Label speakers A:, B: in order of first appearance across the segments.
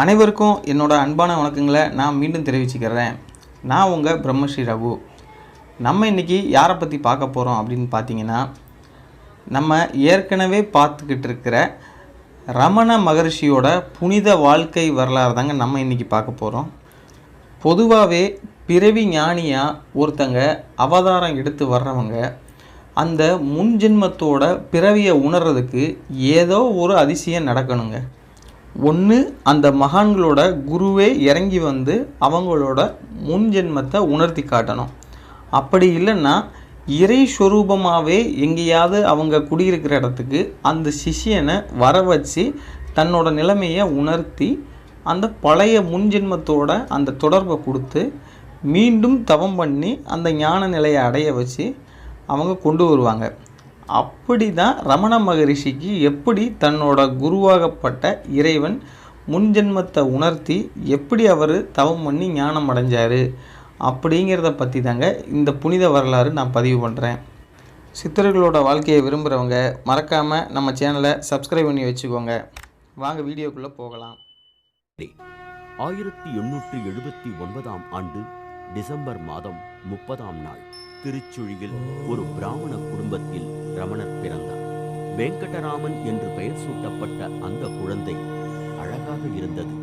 A: அனைவருக்கும் என்னோட அன்பான வணக்கங்களை நான் மீண்டும் தெரிவிச்சுக்கிறேன். நான் உங்கள் பிரம்மஸ்ரீ ரகு. நம்ம இன்றைக்கி யாரை பற்றி பார்க்க போகிறோம் அப்படின்னு பார்த்தீங்கன்னா நம்ம ஏற்கனவே பார்த்துக்கிட்டு இருக்கிற ரமண மகரிஷியோட புனித வாழ்க்கை வரலாறு தாங்க நம்ம இன்றைக்கி பார்க்க போகிறோம் பொதுவாகவே பிறவி ஞானியாக ஒருத்தங்க அவதாரம் எடுத்து வர்றவங்க அந்த முன்ஜென்மத்தோட பிறவியை உணர்றதுக்கு ஏதோ ஒரு அதிசயம் நடக்கணுங்க. ஒன்று அந்த மகான்களோட குருவே இறங்கி வந்து அவங்களோட முன்ஜென்மத்தை உணர்த்தி காட்டணும். அப்படி இல்லைன்னா இறை ஸ்வரூபமாகவே எங்கேயாவது அவங்க குடியிருக்கிற இடத்துக்கு அந்த சிஷியனை வர வச்சு தன்னோட நிலைமையை உணர்த்தி அந்த பழைய முன்ஜென்மத்தோட அந்த தொடர்பை கொடுத்து மீண்டும் தவம் பண்ணி அந்த ஞான நிலையை அடைய வச்சு அவங்க கொண்டு வருவாங்க. அப்படி தான் ரமண மகரிஷிக்கு எப்படி தன்னோட குருவாகப்பட்ட இறைவன் முன்ஜென்மத்தை உணர்த்தி எப்படி அவர் தவம் பண்ணி ஞானம் அடைஞ்சார் அப்படிங்கிறத பற்றி தாங்க இந்த புனித வரலாறு நான் பதிவு பண்ணுறேன் சித்தர்களோட வாழ்க்கையை விரும்புகிறவங்க மறக்காமல் நம்ம சேனலை சப்ஸ்கிரைப் பண்ணி வச்சுக்கோங்க. வாங்க வீடியோக்குள்ளே போகலாம்.
B: ஆயிரத்தி எண்ணூற்றி எழுபத்தி ஒன்பதாம் ஆண்டு டிசம்பர் மாதம் முப்பதாம் நாள். திருச்சுழியில் ஒரு பிராமண குடும்பத்தில் ரமணர் பிறந்தார். வெங்கடராமன் என்று பெயர் சூட்டப்பட்ட அந்த குழந்தை அழகாக இருந்தது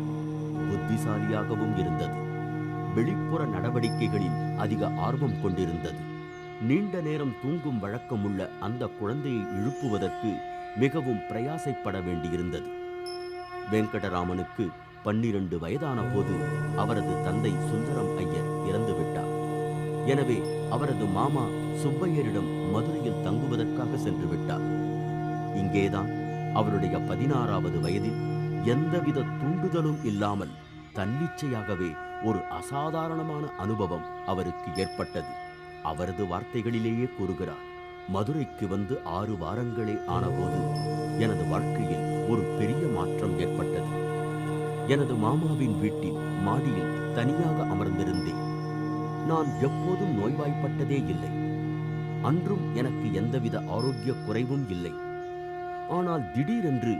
B: புத்திசாலியாகவும் இருந்தது. வெளிப்புற நடவடிக்கைகளில் அதிக ஆர்வம் கொண்டிருந்தது. நீண்ட நேரம் தூங்கும் வழக்கமுள்ள அந்த குழந்தையை எழுப்புவதற்கு மிகவும் பிரயாசைப்பட வேண்டியிருந்தது. வெங்கடராமனுக்கு பன்னிரண்டு வயதான போது அவரது தந்தை சுந்தரம் ஐயர் இறந்துவிட்டார். எனவே அவரது மாமா சுப்பையரிடம் மதுரையில் தங்குவதற்காக சென்று விட்டார். இங்கேதான் அவருடைய பதினாறாவது வயதில் எந்தவித தூண்டுதலும் இல்லாமல் தன்னிச்சையாகவே ஒரு அசாதாரணமான அனுபவம் அவருக்கு ஏற்பட்டது. அவரது வார்த்தைகளிலேயே கூறுகிறார் மதுரைக்கு வந்து ஆறு வாரங்களே ஆனபோது எனது வாழ்க்கையில் ஒரு பெரிய மாற்றம் ஏற்பட்டது. எனது மாமாவின் வீட்டில் மாடியில் தனியாக அமர்ந்திருந்தேன். நான் எப்போதும் நோய்வாய்ப்பட்டதே இல்லை. அன்றும் எனக்கு எந்தவித ஆரோக்கிய குறைவும் இல்லை. ஆனால் திடீரென்று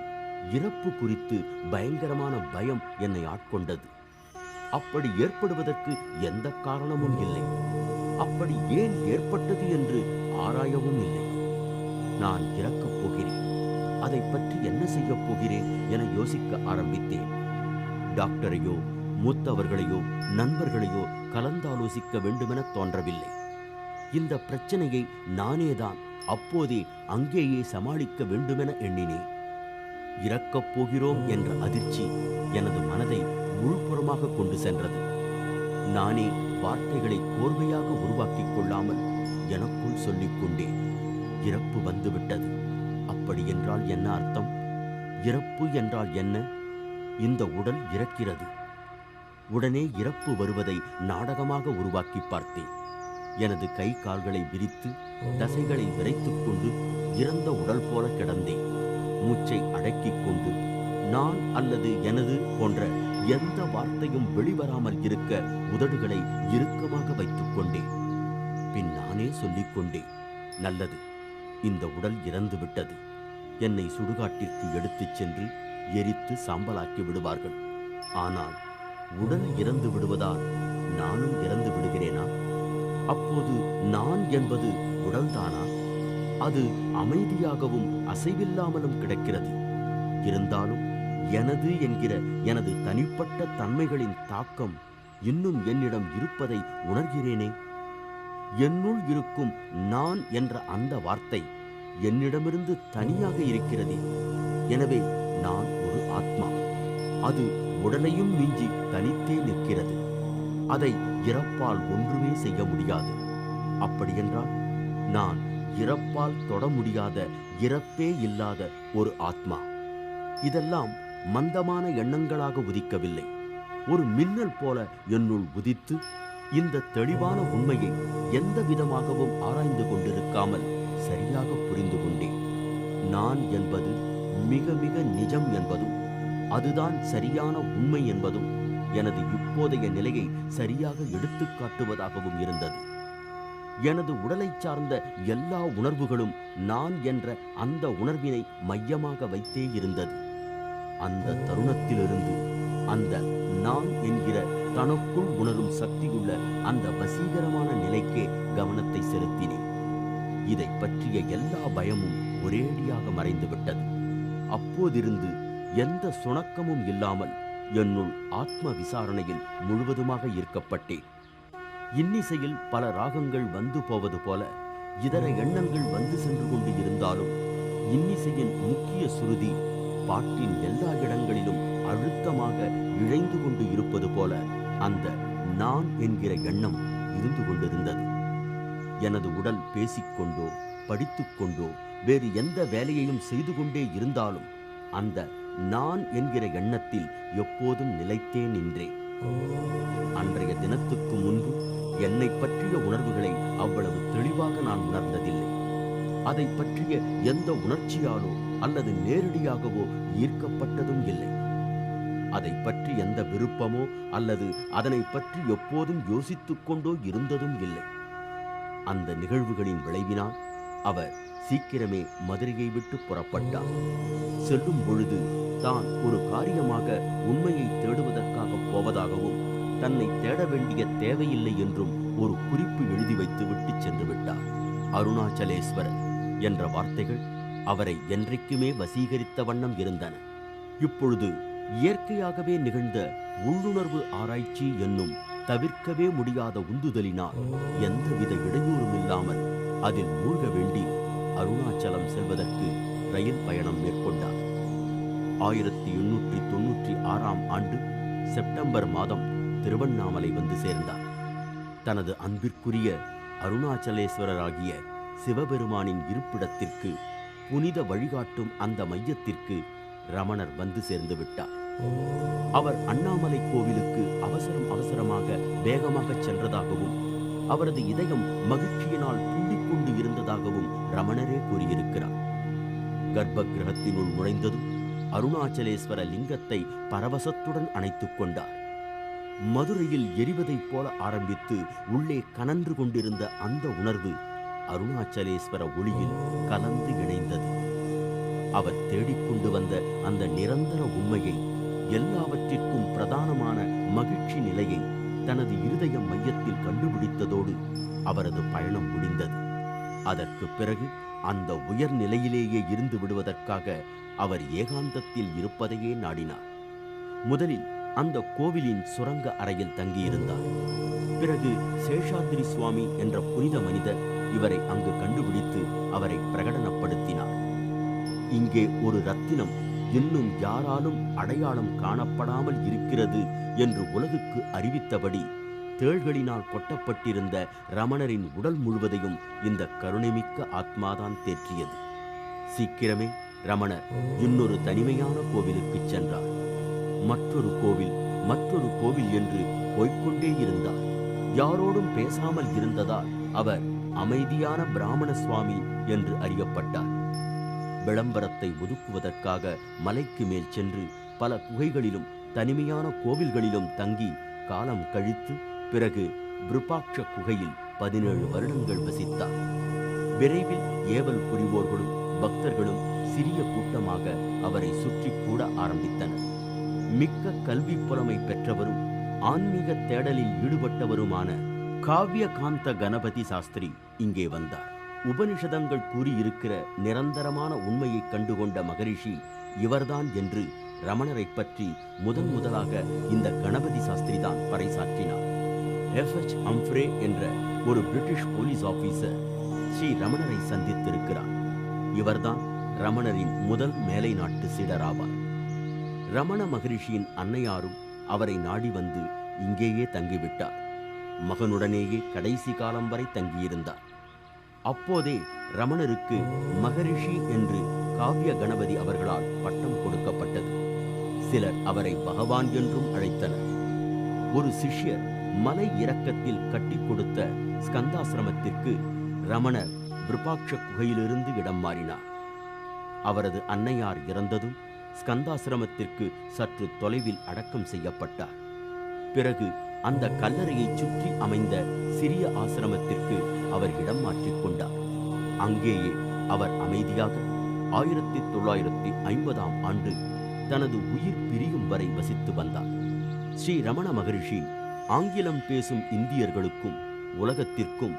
B: இறப்பு குறித்து பயங்கரமான பயம் என்னை ஆட்கொண்டது. அப்படி ஏற்படுவதற்கு எந்த காரணமும் இல்லை. அப்படி ஏன் ஏற்பட்டது என்று ஆராயவும் இல்லை. நான் இறக்கப் போகிறேன். அதை பற்றி என்ன செய்யப் போகிறேன் என யோசிக்க ஆரம்பித்தேன். டாக்டரையோ மூத்தவர்களையோ நண்பர்களையோ கலந்தாலோசிக்க வேண்டுமென தோன்றவில்லை. இந்த பிரச்சனையை நானேதான் அப்போதே அங்கேயே சமாளிக்க வேண்டுமென எண்ணினேன். இறக்கப் போகிறோம் என்ற அதிர்ச்சி எனது மனதை உள்புறமாக கொண்டு சென்றது. நானே வார்த்தைகளை கோர்வையாக உருவாக்கிக் கொள்ளாமல் எனக்குள் சொல்லிக் கொண்டேன். இறப்பு வந்துவிட்டது. அப்படி என்றால் என்ன அர்த்தம்? இறப்பு என்றால் என்ன? இந்த உடல் இறக்கிறது. உடனே இறப்பு வருவதை நாடகமாக உருவாக்கி பார்த்தேன். எனது கை கால்களை விரித்து தசைகளை விரைத்துக் கொண்டு இறந்த உடல் போல கிடந்தேன். மூச்சை அடக்கிக் கொண்டு நான் அல்லது எனது போன்ற எந்த வார்த்தையும் வெளிவராமல் இருக்க உதடுகளை இறுக்கமாக வைத்துக் கொண்டேன். பின் நானே சொல்லிக் கொண்டேன் நல்லது இந்த உடல் இறந்து விட்டது. என்னை சுடுகாட்டிற்கு எடுத்துச் சென்று எரித்து சாம்பலாக்கி விடுவார்கள். ஆனால் உடல் இறந்து விடுவதால் நானும் இறந்து விடுகிறேனா? அப்போது நான் என்பது உடல்தானா? அது அமைதியாகவும் அசைவில்லாமலும் கிடக்கிறது. இருந்தாலும் எனது என்கிற எனது தனிப்பட்ட தன்மைகளின் தாக்கம் இன்னும் என்னிடம் இருப்பதை உணர்கிறேனே? என்னுள் இருக்கும் நான் என்ற அந்த வார்த்தை என்னிடமிருந்து தனியாக இருக்கிறது. எனவே நான் ஒரு ஆத்மா. அது உடலையும் மிஞ்சி தனித்தே நிற்கிறது. அதை இறப்பால் ஒன்றுமே செய்ய முடியாது. அப்படியென்றால் நான் இறப்பால் தொட முடியாத இறப்பே இல்லாத ஒரு ஆத்மா. இதெல்லாம் மந்தமான எண்ணங்களாக உதிக்கவில்லை. ஒரு மின்னல் போல என்னுள் உதித்து இந்த தெளிவான உண்மையை எந்த விதமாகவும் ஆராய்ந்து கொண்டிருக்காமல் சரியாக புரிந்து கொண்டேன். நான் என்பது மிக மிக நிஜம் என்பதும் அதுதான் சரியான உண்மை என்பதும் எனது இப்போதைய நிலையை சரியாக எடுத்துக் காட்டுவதாகவும் இருந்தது. எனது உடலை சார்ந்த எல்லா உணர்வுகளும் நான் என்ற அந்த உணர்வினை மையமாக வைத்தே இருந்தது. அந்த தருணத்திலிருந்து அந்த நான் என்கிற தனக்குள் உணரும் சக்தியுள்ள அந்த வசீகரமான நிலைக்கே கவனத்தை செலுத்தினேன். இதை பற்றிய எல்லா பயமும் ஒரேடியாக மறைந்துவிட்டது. அப்போதிருந்து எந்த சுணக்கமும் இல்லாமல் என்னுள் ஆத்ம விசாரணையில் முழுவதுமாக ஈர்க்கப்பட்டேன். இன்னிசையில் பல ராகங்கள் வந்து போவது போல இதர எண்ணங்கள் வந்து சென்று கொண்டு இருந்தாலும் இன்னிசையின் முக்கிய சுருதி பாட்டின் எல்லா இடங்களிலும் அழுத்தமாக இழைந்து கொண்டு இருப்பது போல அந்த நான் என்கிற எண்ணம் இருந்து கொண்டிருந்தது. எனது உடல் பேசிக்கொண்டோ படித்துக்கொண்டோ வேறு எந்த வேலையையும் செய்து கொண்டே இருந்தாலும் அந்த நான் என்கிற எண்ணத்தில் எப்போதும் நிலைத்தே நின்றேன் அன்றைய தினத்துக்கு முன்பு என்னை பற்றிய உணர்வுகளை அவ்வளவு தெளிவாக நான் உணர்ந்ததில்லை. அதை பற்றிய எந்த உணர்ச்சியாலோ அல்லது நேரடியாகவோ ஈர்க்கப்பட்டதும் இல்லை. அதை பற்றி எந்த விருப்பமோ அல்லது அதனை பற்றி எப்போதும் யோசித்துக் கொண்டோ இருந்ததும் இல்லை. அந்த நிகழ்வுகளின் விளைவினால் அவர் சீக்கிரமே மதுரையை விட்டு புறப்பட்டான். செல்லும் பொழுது தான் ஒரு காரியமாக உண்மையை தேடுவதற்காக போவதாகவும் தன்னை தேட வேண்டிய தேவையில்லை என்றும் ஒரு குறிப்பு எழுதி வைத்து விட்டு சென்று விட்டார் அருணாச்சலேஸ்வரர் என்ற வார்த்தைகள் அவரை என்றைக்குமே வசீகரித்த வண்ணம் இருந்தன. இப்பொழுது இயற்கையாகவே நிகழ்ந்த உள்ளுணர்வு ஆராய்ச்சி என்னும் தவிர்க்கவே முடியாத உந்துதலினால் எந்தவித இடையூறும் இல்லாமல் அதில் மூழ்க வேண்டி அருணாச்சலம் செல்வதற்கு ரயில் பயணம் மேற்கொண்டார். ஆயிரத்தி எண்ணூற்றி தொன்னூற்றி ஆறாம் ஆண்டு செப்டம்பர் மாதம் திருவண்ணாமலை வந்து சேர்ந்தார். தனது அன்பிற்குரிய அருணாச்சலேஸ்வரராகிய சிவபெருமானின் இருப்பிடத்திற்கு புனித வழிகாட்டும் அந்த மையத்திற்கு ரமணர் வந்து சேர்ந்து விட்டார். அவர் அண்ணாமலை கோவிலுக்கு அவசரம் அவசரமாக வேகமாக சென்றதாகவும் அவரது இதயம் மகிழ்ச்சியினால் கொண்டு இருந்ததாகவும் ரமணரே கூறியிருக்கிறார். கர்ப்ப கிரகத்தினுள் நுழைந்ததும் அருணாச்சலேஸ்வர லிங்கத்தை பரவசத்துடன் அணைத்துக் கொண்டார். மதுரையில் எரிவதைப் போல ஆரம்பித்து உள்ளே கனன்று கொண்டிருந்த அந்த உணர்வு அருணாச்சலேஸ்வர ஒளியில் கலந்து இணைந்தது. அவர் தேடிக்கொண்டு வந்த அந்த நிரந்தர உண்மையை எல்லாவற்றிற்கும் பிரதானமான மகிழ்ச்சி நிலையை தனது இருதய மையத்தில் கண்டுபிடித்ததோடு அவரது பயணம் முடிந்தது. அதற்கு பிறகு அந்த உயர்நிலையிலேயே இருந்து விடுவதற்காக அவர் ஏகாந்தத்தில் இருப்பதையே நாடினார். முதலில் அந்த கோவிலின் சுரங்க அறையில் தங்கியிருந்தார். பிறகு சேஷாத்ரி சுவாமி என்ற புனித மனிதர் இவரை அங்கு கண்டுபிடித்து அவரை பிரகடனப்படுத்தினார். இங்கே ஒரு ரத்தினம் இன்னும் யாராலும் அடையாளம் காணப்படாமல் இருக்கிறது என்று உலகுக்கு அறிவித்தபடி தேள்களினால் கொட்டப்பட்டிருந்த ரமணரின் உடல் முழுவதையும் இந்த கருணைமிக்க ஆத்மாதான் தேற்றியது. சீக்கிரமே ரமணர் இன்னொரு தனிமையான கோவிலுக்குச் சென்றார். மற்றொரு கோவில் மற்றொரு கோவில் என்று போய்க்கொண்டே இருந்தார். யாரோடும் பேசாமல் இருந்ததால் அவர் அமைதியான பிராமண சுவாமி என்று அறியப்பட்டார். விளம்பரத்தை ஒதுக்குவதற்காக மலைக்கு மேல் சென்று பல குகைகளிலும் தனிமையான கோவில்களிலும் தங்கி காலம் கழித்து பிறகு பிருபாட்ச குகையில் பதினேழு வருடங்கள் வசித்தார். விரைவில் ஏவல் புரிவோர்களும் பக்தர்களும் சிறிய கூட்டமாக அவரை சுற்றி கூட ஆரம்பித்தனர். மிக்க கல்வி புலமை பெற்றவரும் ஆன்மீக தேடலில் ஈடுபட்டவருமான காவியகாந்த கணபதி சாஸ்திரி இங்கே வந்தார். உபனிஷதங்கள் கூறியிருக்கிற நிரந்தரமான உண்மையைக் கண்டுகொண்ட மகரிஷி இவர்தான் என்று ரமணரைப் பற்றி முதன் முதலாக இந்த கணபதி சாஸ்திரி தான் பறைசாற்றினார். எஃப்எச் அம்ஃப்ரே என்ற ஒரு பிரிட்டிஷ் போலீஸ் ஆபீசர் ஸ்ரீ ரமணரை சந்தித்திருக்கிறார். இவர்தான் ரமணரின் முதல் மேலை நாட்டு சீடராவார். ரமண மகரிஷியின் அன்னையாரும் அவரை நாடி வந்து இங்கேயே தங்கிவிட்டார். மகனுடனேயே கடைசி காலம் வரை தங்கியிருந்தார். அப்போதே ரமணருக்கு மகரிஷி என்று காவிய கணபதி அவர்களால் பட்டம் கொடுக்கப்பட்டது. சிலர் அவரை பகவான் என்றும் அழைத்தனர். ஒரு சிஷ்யர் மலை இறக்கத்தில் கட்டிக் கொடுத்த ஸ்கந்தாசிரமத்திற்கு ரமணர் விருபாட்ச குகையிலிருந்து இடம் மாறினார். அவரது அன்னையார் இறந்ததும் ஸ்கந்தாசிரமத்திற்கு சற்று தொலைவில் அடக்கம் செய்யப்பட்டார். பிறகு அந்த கல்லறையைச் சுற்றி அமைந்த சிறிய ஆசிரமத்திற்கு அவர் இடம் மாற்றிக் கொண்டார். அங்கேயே அவர் அமைதியாக ஆயிரத்தி தொள்ளாயிரத்தி ஐம்பதாம் ஆண்டு தனது உயிர் பிரியும் வரை வசித்து வந்தார். ஸ்ரீ ரமண மகரிஷி ஆங்கிலம் பேசும் இந்தியர்களுக்கும் உலகத்திற்கும்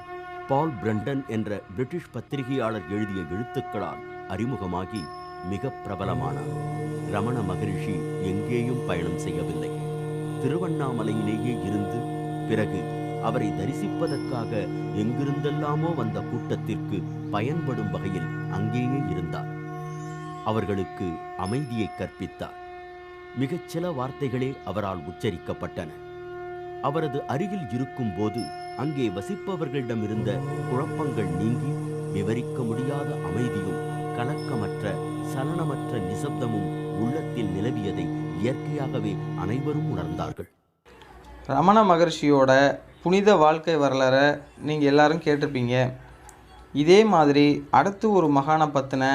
B: பால் பிரண்டன் என்ற பிரிட்டிஷ் பத்திரிகையாளர் எழுதிய எழுத்துக்களால் அறிமுகமாகி மிக பிரபலமானார் ரமண மகரிஷி எங்கேயும் பயணம் செய்யவில்லை. திருவண்ணாமலையிலேயே இருந்து பிறகு அவரை தரிசிப்பதற்காக எங்கிருந்தெல்லாமோ வந்த கூட்டத்திற்கு பயன்படும் வகையில் அங்கேயே இருந்தார். அவர்களுக்கு அமைதியை கற்பித்தார். மிகச் சில வார்த்தைகளே அவரால் உச்சரிக்கப்பட்டன. அவரது அருகில் இருக்கும் போது அங்கே வசிப்பவர்களிடம் இருந்த குழப்பங்கள் நீங்கி விவரிக்க முடியாத அமைதியும் கலக்கமற்ற சலனமற்ற நிசப்தமும் உள்ளத்தில் நிலவியதை இயற்கையாகவே அனைவரும் உணர்ந்தார்கள்.
A: ரமண மகர்ஷியோட புனித வாழ்க்கை வரலாறை நீங்கள் எல்லாரும் கேட்டிருப்பீங்க. இதே மாதிரி அடுத்து ஒரு மகானை பற்றின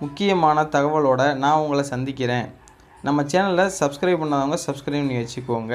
A: முக்கியமான தகவலோட நான் உங்களை சந்திக்கிறேன். நம்ம சேனலை சப்ஸ்கிரைப் பண்ணாதவங்க சப்ஸ்கிரைப் பண்ணி வச்சுக்கோங்க.